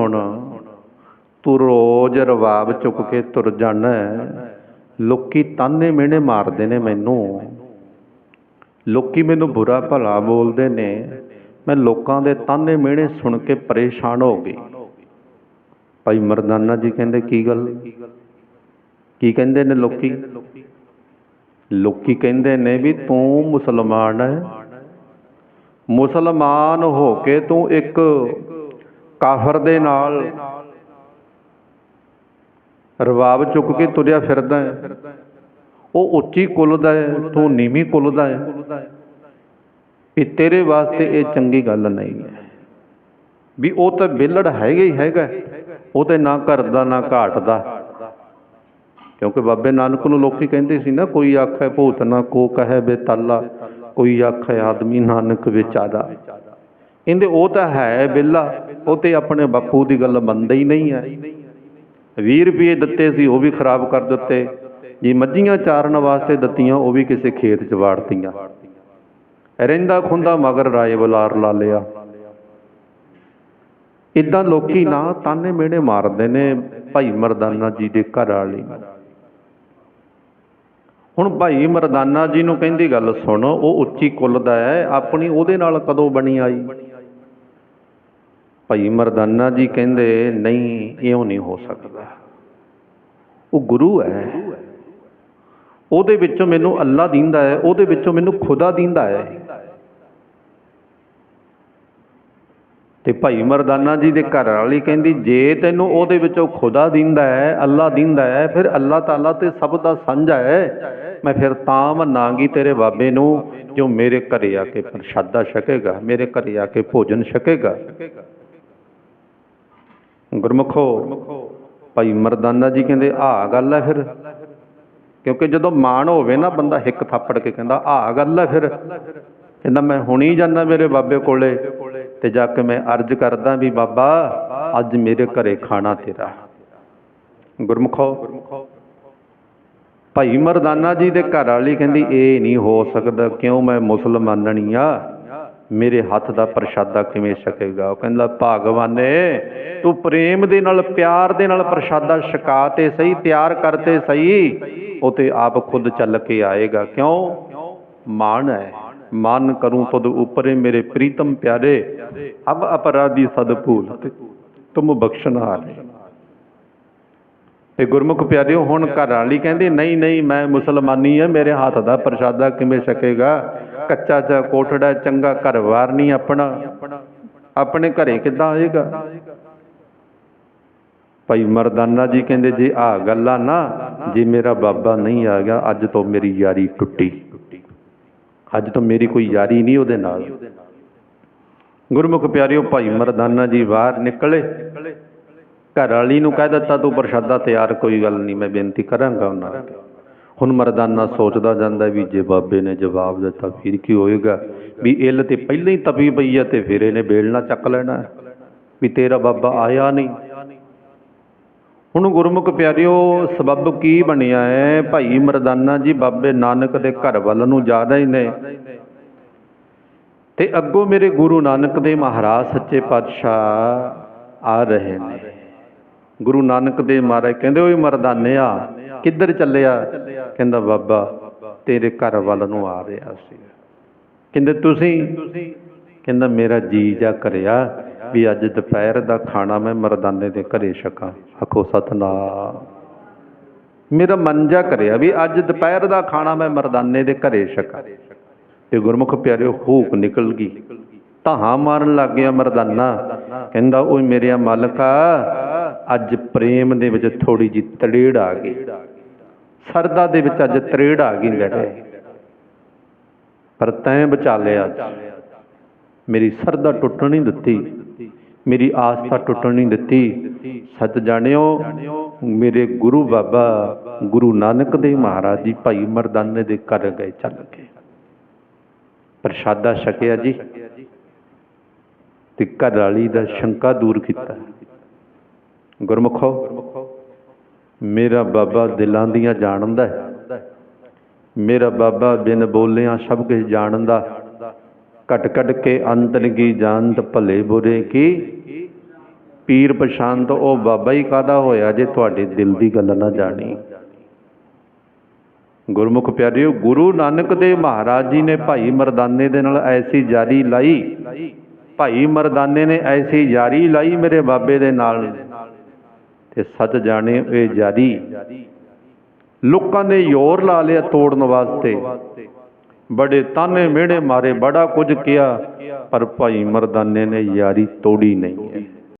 ਸੁਣ। ਤੂੰ ਰੋਜ਼ ਰਵਾਬ ਚੁੱਕ ਕੇ ਤੁਰ ਜਾਣਾ ਲੋਕੀ ਤਾਨੇ ਮਿਹਣੇ ਮਾਰਦੇ ਨੇ ਮੈਨੂੰ। ਲੋਕੀ ਮੈਨੂੰ ਬੁਰਾ ਭਲਾ ਬੋਲਦੇ ਨੇ। ਮੈਂ ਲੋਕਾਂ ਦੇ ਤਾਨੇ ਮਿਹਣੇ ਸੁਣ ਕੇ ਪਰੇਸ਼ਾਨ ਹੋ ਗਈ। ਭਾਈ ਮਰਦਾਨਾ ਜੀ ਕਹਿੰਦੇ, ਕੀ ਗੱਲ? ਕੀ ਕਹਿੰਦੇ ਨੇ ਲੋਕੀ? ਲੋਕੀ ਕਹਿੰਦੇ ਨੇ ਵੀ ਤੂੰ ਮੁਸਲਮਾਨ ਹੈ। ਮੁਸਲਮਾਨ ਹੋ ਕੇ ਤੂੰ ਇੱਕ ਕਾਫਰ ਦੇ ਨਾਲ ਰਵਾਬ ਚੁੱਕ ਕੇ ਤੁਰਿਆ ਫਿਰਦਾ ਹੈ। ਉਹ ਉੱਚੀ ਕੁੱਲ ਦਾ ਹੈ, ਤੂੰ ਨੀਵੀਂ ਕੁੱਲ ਦਾ ਹੈ। ਵੀ ਤੇਰੇ ਵਾਸਤੇ ਇਹ ਚੰਗੀ ਗੱਲ ਨਹੀਂ ਹੈ। ਵੀ ਉਹ ਤਾਂ ਵਿਹਲੜ ਹੈਗਾ ਹੀ ਹੈਗਾ। ਉਹ ਤੇ ਨਾ ਘਰ ਦਾ ਨਾ ਘਾਟ ਦਾ ਕਿਉਂਕਿ ਬਾਬੇ ਨਾਨਕ ਨੂੰ ਲੋਕੀ ਕਹਿੰਦੇ ਸੀ ਨਾ, ਕੋਈ ਆਖੇ ਭੂਤ ਨਾ ਕੋ ਕਹੇ ਬੇਤਾਲਾ ਕੋਈ ਆਖੇ ਆਦਮੀ ਨਾਨਕ ਵਿਚਾਰਾ। ਕਹਿੰਦੇ ਉਹ ਤਾਂ ਹੈ ਵਿਹਲਾ, ਉਹ ਤੇ ਆਪਣੇ ਬਾਪੂ ਦੀ ਗੱਲ ਮੰਨਦਾ ਹੀ ਨਹੀਂ ਹੈ। 20 ਰੁਪਏ ਦਿੱਤੇ ਸੀ, ਉਹ ਵੀ ਖਰਾਬ ਕਰ ਦਿੱਤੇ। ਜੀ ਮੱਝੀਆਂ ਚਾਰਨ ਵਾਸਤੇ ਦਿੱਤੀਆਂ, ਉਹ ਵੀ ਕਿਸੇ ਖੇਤ 'ਚ ਵਾੜਤੀਆਂ। ਰਹਿੰਦਾ ਖੁੰਦਾ ਮਗਰ ਰਾਏ ਬੁਲਾਰ ਲਾ ਲਿਆ। ਇਦਾਂ ਲੋਕੀ ਨਾ ਤਾਨੇ ਮਿਹਣੇ ਮਾਰਦੇ ਨੇ ਭਾਈ ਮਰਦਾਨਾ ਜੀ ਦੇ ਘਰ ਵਾਲੇ ਹੁਣ ਭਾਈ ਮਰਦਾਨਾ ਜੀ ਨੂੰ ਕਹਿੰਦੀ ਗੱਲ ਸੁਣ, ਉਹ ਉੱਚੀ ਕੁੱਲ ਦਾ ਹੈ, ਆਪਣੀ ਉਹਦੇ ਨਾਲ ਕਦੋਂ ਬਣੀ ਆਈ? ਭਾਈ ਮਰਦਾਨਾ ਜੀ ਕਹਿੰਦੇ, ਨਹੀਂ, ਇਉਂ ਨਹੀਂ ਹੋ ਸਕਦਾ। ਉਹ ਗੁਰੂ ਹੈ। ਉਹਦੇ ਵਿੱਚੋਂ ਮੈਨੂੰ ਅੱਲਾ ਦਿੰਦਾ ਹੈ, ਉਹਦੇ ਵਿੱਚੋਂ ਮੈਨੂੰ ਖੁਦਾ ਦਿੰਦਾ ਹੈ। ਤੇ ਭਾਈ ਮਰਦਾਨਾ ਜੀ ਦੇ ਘਰ ਵਾਲੀ ਕਹਿੰਦੀ, ਜੇ ਤੈਨੂੰ ਉਹਦੇ ਵਿੱਚੋਂ ਖੁਦਾ ਦਿੰਦਾ ਹੈ, ਅੱਲਾ ਦਿੰਦਾ ਹੈ, ਫਿਰ ਅੱਲਾ ਤਾਲਾ ਤੇ ਸਭ ਦਾ ਸਾਂਝਾ ਹੈ। ਮੈਂ ਫਿਰ ਤਾਂ ਮੰਨਾਂਗੀ ਤੇਰੇ ਬਾਬੇ ਨੂੰ ਜੋ ਮੇਰੇ ਘਰੇ ਆ ਕੇ ਪ੍ਰਸ਼ਾਦਾ ਛਕੇਗਾ, ਮੇਰੇ ਘਰੇ ਆ ਕੇ ਭੋਜਨ ਛਕੇਗਾ। ਗੁਰਮੁਖੋ, ਭਾਈ ਮਰਦਾਨਾ ਜੀ ਕਹਿੰਦੇ, ਆਹ ਗੱਲ ਹੈ ਫਿਰ। ਕਿਉਂਕਿ ਜਦੋਂ ਮਾਣ ਹੋਵੇ ਨਾ, ਬੰਦਾ ਹਿੱਕ ਥਾਪੜ ਕੇ ਕਹਿੰਦਾ, ਆਹ ਗੱਲ ਹੈ ਫਿਰ। ਕਹਿੰਦਾ, ਮੈਂ ਹੁਣੀ ਜਾਂਦਾ ਮੇਰੇ ਬਾਬੇ ਕੋਲੇ ਤੇ ਜਾ ਕੇ ਮੈਂ ਅਰਜ਼ ਕਰਦਾ ਵੀ ਬਾਬਾ, ਅੱਜ ਮੇਰੇ ਘਰੇ ਖਾਣਾ ਤੇਰਾ। ਗੁਰਮੁਖੋ, ਭਾਈ ਮਰਦਾਨਾ ਜੀ ਦੇ ਘਰ ਵਾਲੀ ਕਹਿੰਦੀ, ਇਹ ਨਹੀਂ ਹੋ ਸਕਦਾ, ਕਿਉਂ ਮੈਂ ਮੁਸਲਮਾਨਣੀ ਆ? ਮੇਰੇ ਹੱਥ ਦਾ ਪ੍ਰਸ਼ਾਦਾ ਕਿਵੇਂ ਛਕੇਗਾ? ਉਹ ਕਹਿੰਦਾ, ਭਗਵਾਨੇ, ਤੂੰ ਪ੍ਰੇਮ ਦੇ ਨਾਲ, ਪਿਆਰ ਦੇ ਨਾਲ ਪ੍ਰਸ਼ਾਦਾ ਛਕਾ ਤੇ ਸਹੀ, ਤਿਆਰ ਕਰਤੇ ਸਹੀ। ਉਹ ਤੇ ਆਪ ਖੁਦ ਚੱਲ ਕੇ ਆਏਗਾ। ਕਿਉਂ? ਮਾਨ ਹੈ। ਮਨ ਕਰੂੰ ਤਦ ਉਪਰੇ ਮੇਰੇ ਪ੍ਰੀਤਮ ਪਿਆਰੇ। ਅਬ ਅਪਰਾਧੀ ਸਦ ਭੂਲ ਤੁਮ ਬਖਸ਼ਣਹਾਰ ਤੇ ਗੁਰਮੁਖ ਪਿਆਰਿਓ, ਹੁਣ ਘਰ ਵਾਲੀ ਕਹਿੰਦੀ, ਨਹੀਂ ਨਹੀਂ, ਮੈਂ ਮੁਸਲਮਾਨੀ ਆ, ਮੇਰੇ ਹੱਥ ਦਾ ਪ੍ਰਸ਼ਾਦਾ ਕਿਵੇਂ ਛਕੇਗਾ? ਕੱਚਾ ਚਾ ਕੋਠੜਾ ਚੰਗਾ ਘਰ-ਬਾਰ ਨਹੀਂ ਆਪਣਾ। ਆਪਣੇ ਘਰੇ ਕਿੱਦਾਂ ਆਏਗਾ ਭਾਈ ਮਰਦਾਨਾ ਜੀ ਕਹਿੰਦੇ, ਜੇ ਆ ਗੱਲਾਂ ਨਾ, ਜੇ ਮੇਰਾ ਬਾਬਾ ਨਹੀਂ ਆ ਗਿਆ, ਅੱਜ ਤੋਂ ਮੇਰੀ ਯਾਰੀ ਟੁੱਟੀ। ਅੱਜ ਤੋਂ ਮੇਰੀ ਕੋਈ ਯਾਰੀ ਨਹੀਂ ਉਹਦੇ ਨਾਲ। ਗੁਰਮੁਖ ਪਿਆਰਿਓ, ਭਾਈ ਮਰਦਾਨਾ ਜੀ ਬਾਹਰ ਨਿਕਲੇ। ਘਰ ਵਾਲੀ ਨੂੰ ਕਹਿ ਦਿੱਤਾ, ਤੂੰ ਪ੍ਰਸ਼ਾਦਾ ਤਿਆਰ, ਕੋਈ ਗੱਲ ਨਹੀਂ, ਮੈਂ ਬੇਨਤੀ ਕਰਾਂਗਾ ਉਹਨਾਂ ਅੱਗੇ ਹੁਣ ਮਰਦਾਨਾ ਸੋਚਦਾ ਜਾਂਦਾ ਵੀ ਜੇ ਬਾਬੇ ਨੇ ਜਵਾਬ ਦਿੱਤਾ ਫਿਰ ਕੀ ਹੋਏਗਾ? ਵੀ ਇੱਲ ਤੇ ਪਹਿਲਾਂ ਹੀ ਤਪੀ ਪਈ ਆ ਤੇ ਫਿਰ ਇਹਨੇ ਬੇਲਣਾ ਚੱਕ ਲੈਣਾ। ਵੀ ਤੇਰਾ ਬਾਬਾ ਆਇਆ ਨਹੀਂ। ਹੁਣ ਗੁਰਮੁਖ ਪਿਆਰਿਓ, ਸਬਬ ਕੀ ਬਣਿਆ ਹੈ? ਭਾਈ ਮਰਦਾਨਾ ਜੀ, ਬਾਬੇ ਨਾਨਕ ਦੇ ਘਰ ਵੱਲ ਨੂੰ ਜਾ ਰਹੇ ਨੇ। ਤੇ ਅੱਗੋਂ ਮੇਰੇ ਗੁਰੂ ਨਾਨਕ ਦੇ ਮਹਾਰਾਜ ਸੱਚੇ ਪਾਤਸ਼ਾਹ ਆ ਰਹੇ ਨੇ। ਗੁਰੂ ਨਾਨਕ ਦੇ ਮਹਾਰਾਜ ਕਹਿੰਦੇ, ਓਏ ਮਰਦਾਨਿਆ, ਕਿੱਧਰ ਚੱਲਿਆ? ਕਹਿੰਦਾ, ਬਾਬਾ, ਤੇਰੇ ਘਰ ਵੱਲ ਨੂੰ ਆ ਰਿਹਾ ਸੀ। ਕਹਿੰਦੇ, ਤੁਸੀਂ? ਕਹਿੰਦਾ, ਮੇਰਾ ਜੀ ਜਾ ਕਰਿਆ ਵੀ ਅੱਜ ਦੁਪਹਿਰ ਦਾ ਖਾਣਾ ਮੈਂ ਮਰਦਾਨੇ ਦੇ ਘਰੇ ਛਕਾਂ। ਆਖੋ, ਸਤਨਾਮ। ਮੇਰਾ ਮਨ ਜਾ ਕਰਿਆ ਵੀ ਅੱਜ ਦੁਪਹਿਰ ਦਾ ਖਾਣਾ ਮੈਂ ਮਰਦਾਨੇ ਦੇ ਘਰੇ ਛਕਾਂ। ਤੇ ਗੁਰਮੁਖ ਪਿਆਰਿਓ, ਹੂਕ ਨਿਕਲ ਗਈ। ਧਾਹਾਂ ਮਾਰਨ ਲੱਗ ਗਿਆ ਮਰਦਾਨਾ। ਕਹਿੰਦਾ, ਓਏ ਮੇਰਿਆ ਮਾਲਕਾ, ਅੱਜ ਪ੍ਰੇਮ ਦੇ ਵਿੱਚ ਥੋੜੀ ਜੀ ਤੜੇੜ ਆ ਗਈ। ਸਰਦਾ ਦੇ ਵਿੱਚ ਅੱਜ ਤਰੇੜ ਆ ਗਈ ਲੜੇ। ਪਰ ਤੈਂ ਬਚਾ ਲਿਆ ਮੇਰੀ ਸਰਦਾ ਟੁੱਟਣ ਨਹੀਂ ਦਿੱਤੀ। ਮੇਰੀ ਆਸਥਾ ਟੁੱਟਣ ਨਹੀਂ ਦਿੱਤੀ। ਸੱਚ ਜਾਣਿਓ, ਮੇਰੇ ਗੁਰੂ ਬਾਬਾ ਗੁਰੂ ਨਾਨਕ ਦੇਵ ਮਹਾਰਾਜ ਜੀ ਭਾਈ ਮਰਦਾਨੇ ਦੇ ਘਰ ਗਏ ਚੱਲ ਕੇ। ਪ੍ਰਸ਼ਾਦਾ ਛਕਿਆ ਜੀ। ਤੇ ਘਰ ਵਾਲੀ ਦਾ ਸ਼ੰਕਾ ਦੂਰ ਕੀਤਾ। ਗੁਰਮੁਖੋ ਮੇਰਾ ਬਾਬਾ ਦਿਲਾਂ ਦੀਆਂ ਜਾਣਦਾ ਹੈ। ਮੇਰਾ ਬਾਬਾ ਬਿਨ ਬੋਲਿਆਂ ਸਭ ਕੁਝ ਜਾਣਦਾ। ਘਟ ਘਟ ਕੇ ਅੰਤਨ ਕੀ ਜਾਣਤ ਭਲੇ ਬੁਰੇ ਕੀ? ਪੀਰ ਪਛਾਣ ਉਹ ਬਾਬਾ ਹੀ ਕਾਦਾ ਹੋਇਆ ਜੇ ਤੁਹਾਡੇ ਦਿਲ ਦੀ ਗੱਲ ਨਾ ਜਾਣੀ। ਗੁਰਮੁਖ ਪਿਆਰਿਓ, ਗੁਰੂ ਨਾਨਕ ਦੇਵ ਮਹਾਰਾਜ ਜੀ ਨੇ ਭਾਈ ਮਰਦਾਨੇ ਦੇ ਨਾਲ ਐਸੀ ਜਾਰੀ ਲਾਈ। ਭਾਈ ਮਰਦਾਨੇ ਨੇ ਐਸੀ ਜਾਰੀ ਲਾਈ ਮੇਰੇ ਬਾਬੇ ਦੇ ਨਾਲ। ਤੇ ਸੱਚ ਜਾਣੇ ਇਹ ਜਾਰੀ ਲੋਕਾਂ ਨੇ ਜ਼ੋਰ ਲਾ ਲਿਆ ਤੋੜਨ ਵਾਸਤੇ। ਬੜੇ ਤਾਨੇ ਮਿਹਣੇ ਮਾਰੇ, ਬੜਾ ਕੁਝ ਕਿਹਾ, ਪਰ ਭਾਈ ਮਰਦਾਨੇ ਨੇ ਯਾਰੀ ਤੋੜੀ ਨਹੀਂ ਹੈ।